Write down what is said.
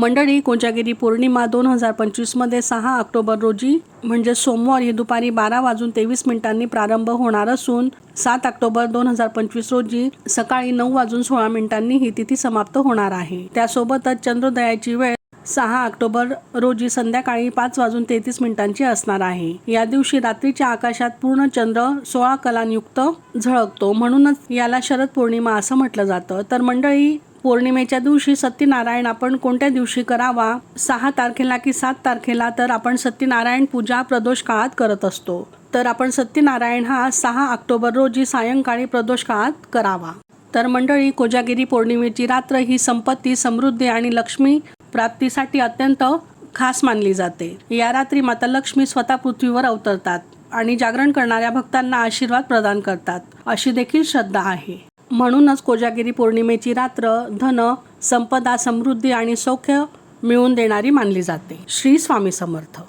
मंडळी कोजागिरी पौर्णिमा दोन हजार पंचवीसमध्ये सहा ऑक्टोबर रोजी म्हणजे सोमवारी दुपारी बारा वाजून तेवीस मिनिटांनी प्रारंभ होणार असून सात ऑक्टोबर दोन हजार पंचवीस रोजी सकाळी नऊ वाजून सोळा मिनिटांनी ही तिथी समाप्त होणार आहे. त्यासोबतच चंद्रोदयाची वेळ सहा ऑक्टोबर रोजी संध्याकाळी पाच वाजून तेहतीस मिनिटांची असणार आहे. या दिवशी रात्रीच्या आकाशात पूर्ण चंद्र सोळा कलांयुक्त झळकतो. म्हणूनच याला शरद पौर्णिमा असं म्हटलं जातं. तर मंडळी पौर्णिमेच्या दिवशी सत्यनारायण आपण कोणत्या दिवशी करावा? सहा तारखेला की सात तारखेला तर आपण सत्यनारायण पूजा प्रदोष काळात करत असतो. तर आपण सत्यनारायण हा सहा ऑक्टोबर रोजी सायंकाळी प्रदोष काळात करावा. तर मंडळी कोजागिरी पौर्णिमेची रात्र ही संपत्ती समृद्धी आणि लक्ष्मी प्राप्तीसाठी अत्यंत खास मानली जाते. या रात्री माता लक्ष्मी स्वतः पृथ्वीवर अवतरतात आणि जागरण करणाऱ्या भक्तांना आशीर्वाद प्रदान करतात. अशी देखील श्रद्धा आहे. म्हणूनच कोजागिरी पौर्णिमेची रात्र धन संपदा समृद्धी आणि सौख्य मिळवून देणारी मानली जाते. श्री स्वामी समर्थ.